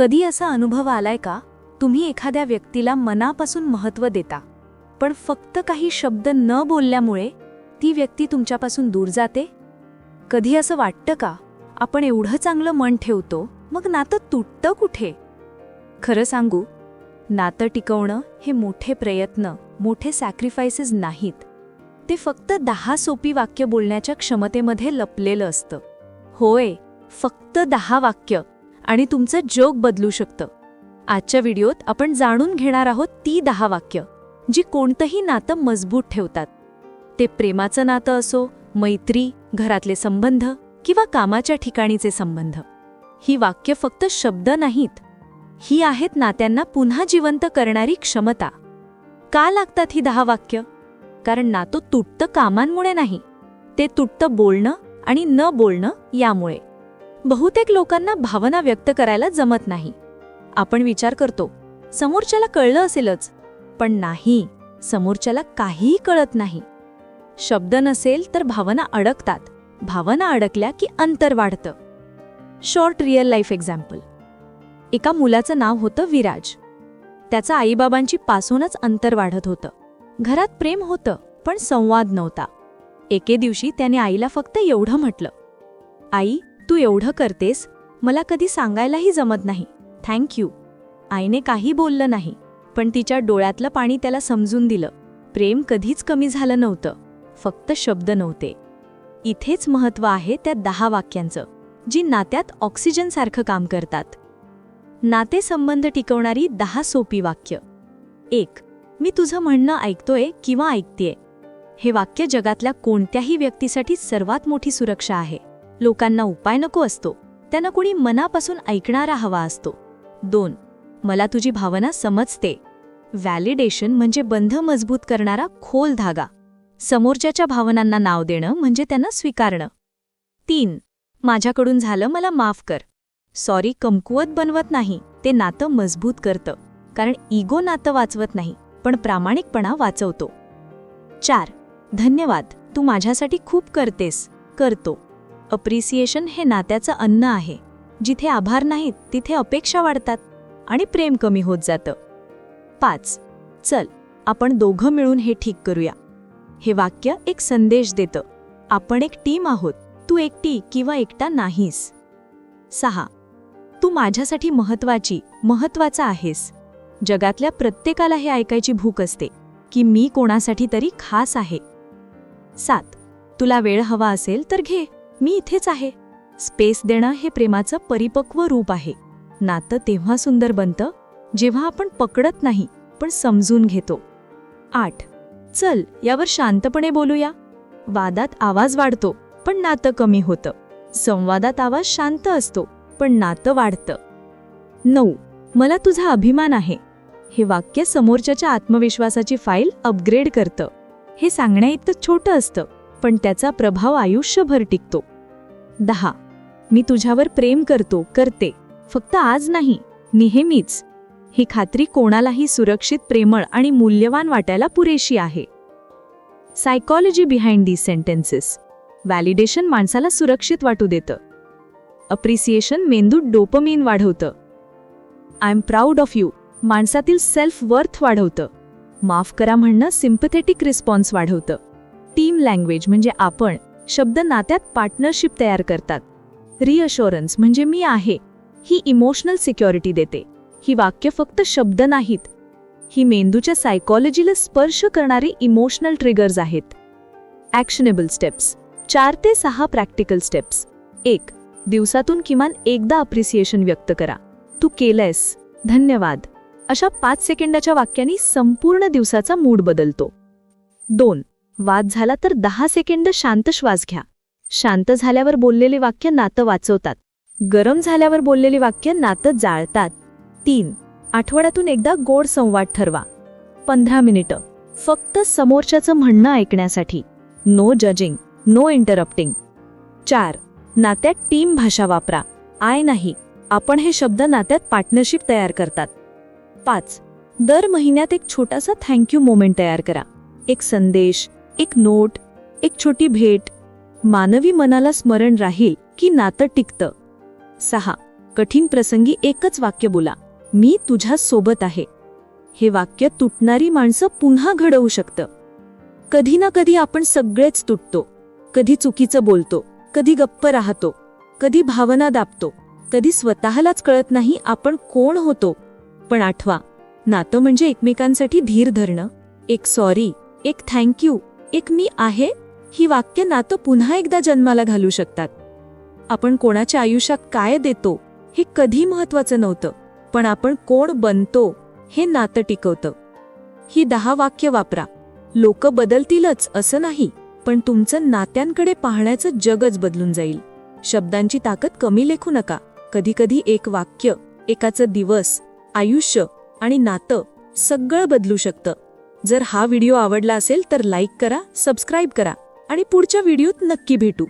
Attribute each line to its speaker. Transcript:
Speaker 1: कधी असा अनुभव आलाय का? तुम्ही एखाद्या व्यक्तीला मनापासून महत्त्व देता पण फक्त काही शब्द न बोलल्यामुळे ती व्यक्ती तुमच्यापासून दूर जाते? कधी असं वाटतं का? आपण एवढं चांगलं मन ठेवतो मग नातं तुटतं कुठे? खरं सांगू नातं टिकवणं हे मोठे प्रयत्न मोठे सॅक्रिफायसेस नाहीत. ते फक्त दहा सोपी वाक्य बोलण्याच्या क्षमतेमध्ये लपलेलं असतं. होय फक्त दहा वाक्य. आणि तुमचं जोग बदलू शकतं. आजच्या व्हिडिओत आपण जाणून घेणार आहोत ती दहा वाक्य जी कोणतंही नातं मजबूत ठेवतात. ते प्रेमाचं नातं असो मैत्री घरातले संबंध किंवा कामाच्या ठिकाणीचे संबंध. ही वाक्य फक्त शब्द नाहीत. ही आहेत नात्यांना पुन्हा जिवंत करणारी क्षमता. का लागतात ही दहा वाक्य? कारण नातं तुटतं कामांमुळे नाही. ते तुटतं बोलणं आणि न बोलणं यामुळे. बहुतेक लोकांना भावना व्यक्त करायला जमत नाही. आपण विचार करतो समोरच्याला कळलं असेलच पण नाही समोरच्याला काहीही कळत नाही. शब्द नसेल तर भावना अडकतात. भावना अडकल्या की अंतर वाढतं. Short real life example. एका मुलाचं नाव होतं विराज. त्याचं आईबाबांची पासूनच अंतर वाढत होतं. घरात प्रेम होतं पण संवाद नव्हता. एके दिवशी त्याने आईला फक्त एवढं म्हटलं आई तू एवढं करतेस मला कधी सांगायलाही जमत नाही. थँक्यू आईने काही बोललं नाही पण तिच्या डोळ्यातलं पाणी त्याला समजून दिलं. प्रेम कधीच कमी झालं नव्हतं फक्त शब्द नव्हते. इथेच महत्त्व आहे त्या दहा वाक्यांचं जी नात्यात ऑक्सिजनसारखं काम करतात. नातेसंबंध टिकवणारी दहा सोपी वाक्य. एक मी तुझं म्हणणं ऐकतोय किंवा ऐकतेय. हे वाक्य जगातल्या कोणत्याही व्यक्तीसाठी सर्वात मोठी सुरक्षा आहे. लोकांना उपाय नको असतो. त्यांना कुणी मनापासून ऐकणारा हवा असतो. दोन मला तुझी भावना समजते. व्हॅलिडेशन म्हणजे बंध मजबूत करणारा खोल धागा. समोरच्याच्या भावनांना नाव देणं म्हणजे त्यांना स्वीकारणं. तीन माझ्याकडून झालं मला माफ कर. सॉरी कमकुवत बनवत नाही. ते नातं मजबूत करतं. कारण इगो नातं वाचवत नाही पण प्रामाणिकपणा वाचवतो. चार धन्यवाद. तू माझ्यासाठी खूप करतेस. करतो. अप्रिसिएशन हे नात्याचं अन्न आहे. जिथे आभार नाहीत तिथे अपेक्षा वाढतात आणि प्रेम कमी होत जातं. पाच. चल आपण दोघं मिळून हे ठीक करूया. हे वाक्य एक संदेश देतं. आपण एक टीम आहोत. तू एकटी किंवा एकटा नाहीस. सहा. तू माझ्यासाठी महत्वाची महत्त्वाचा आहेस. जगातल्या प्रत्येकाला हे ऐकायची भूक असते की मी कोणासाठी तरी खास आहे. सात. तुला वेळ हवा असेल तर घे. मी इथेच आहे. स्पेस देणं हे प्रेमाचं परिपक्व रूप आहे. नातं तेव्हा सुंदर बनतं जेव्हा आपण पकडत नाही पण समजून घेतो. आठ. चल यावर शांतपणे बोलूया. वादात आवाज वाढतो पण नातं कमी होतं. संवादात आवाज शांत असतो पण नातं वाढतं. नऊ. मला तुझा अभिमान आहे. हे वाक्य समोरच्याच्या आत्मविश्वासाची फाईल अपग्रेड करतं. हे सांगण्याइतकं छोटं असतं पण त्याचा प्रभाव आयुष्यभर टिकतो. दहा. मी तुझ्यावर प्रेम करतो करते. फक्त आज नाही नेहमीच. ही खात्री कोणालाही सुरक्षित प्रेमळ आणि मूल्यवान वाटायला पुरेशी आहे. Psychology behind the sentences validation माणसाला सुरक्षित वाटू देतं. अप्रिसिएशन मेंदूत डोपमीन वाढवतं. I am proud of you माणसातील self worth वाढवतं. माफ करा म्हणणं सिम्पथेटिक रिस्पॉन्स वाढवतं. टीम लँग्वेज म्हणजे आपण. शब्द नात्यात पार्टनरशिप तयार करतात. रिअशोरन्स म्हणजे मी आहे. ही इमोशनल सिक्युरिटी देते. ही वाक्य फक्त शब्द नाहीत. ही मेंदूच्या सायकॉलॉजीला स्पर्श करणारी इमोशनल ट्रिगर्स आहेत. ॲक्शनेबल स्टेप्स चार ते सहा प्रॅक्टिकल स्टेप्स एक दिवसातून किमान एकदा अप्रिसिएशन व्यक्त करा. तू केलंयस. धन्यवाद. अशा पाच सेकंदाच्या वाक्यांनी संपूर्ण दिवसाचा मूड बदलतो. दोन वाद झाला तर दहा सेकंद शांत श्वास घ्या. शांत झाल्यावर बोललेले वाक्य नातं वाचवतात. गरम झाल्यावर बोललेली वाक्य नातं जाळतात. तीन. आठवड्यातून एकदा गोड संवाद ठरवा. पंधरा मिनिटं. फक्त समोरच्याचं म्हणणं ऐकण्यासाठी. No judging. No interrupting. चार. नात्यात टीम भाषा वापरा. आय नाही. आपण हे शब्द नात्यात पार्टनरशिप तयार करतात. पाच. दर महिन्यात एक छोटासा थँक्यू मोमेंट तयार करा. एक संदेश एक नोट एक छोटी भेट. मानवी मनाला स्मरण राहील की नातं टिकतं. सहा. कठीण प्रसंगी एकच वाक्य बोला. मी तुझ्या सोबत आहे. हे वाक्य तुटणारी माणसं पुन्हा घडवू शकतं. कधी ना कधी आपण सगळेच तुटतो. कधी चुकीचं बोलतो. कधी गप्प राहतो. कधी भावना दाबतो. कधी स्वतःलाच कळत नाही आपण कोण होतो. पण आठवा नातं म्हणजे एकमेकांसाठी धीर धरणं. एक सॉरी एक थँक्यू एक मी आहे ही वाक्य नातं पुन्हा एकदा जन्माला घालू शकतात. आपण कोणाच्या आयुष्यात काय देतो हे कधी महत्वाचं नव्हतं पण आपण कोण बनतो हे नातं टिकवतं. ही दहा वाक्य वापरा. लोक बदलतीलच असं नाही पण तुमचं नात्यांकडे पाहण्याचं जगच बदलून जाईल. शब्दांची ताकद कमी लेखू नका. कधीकधी एक वाक्य एकाचं दिवस आयुष्य आणि नातं सगळं बदलू शकतं. जर हा व्हिडिओ आवडला असेल तर लाईक करा सबस्क्राईब करा आणि पुढच्या व्हिडिओत नक्की भेटू.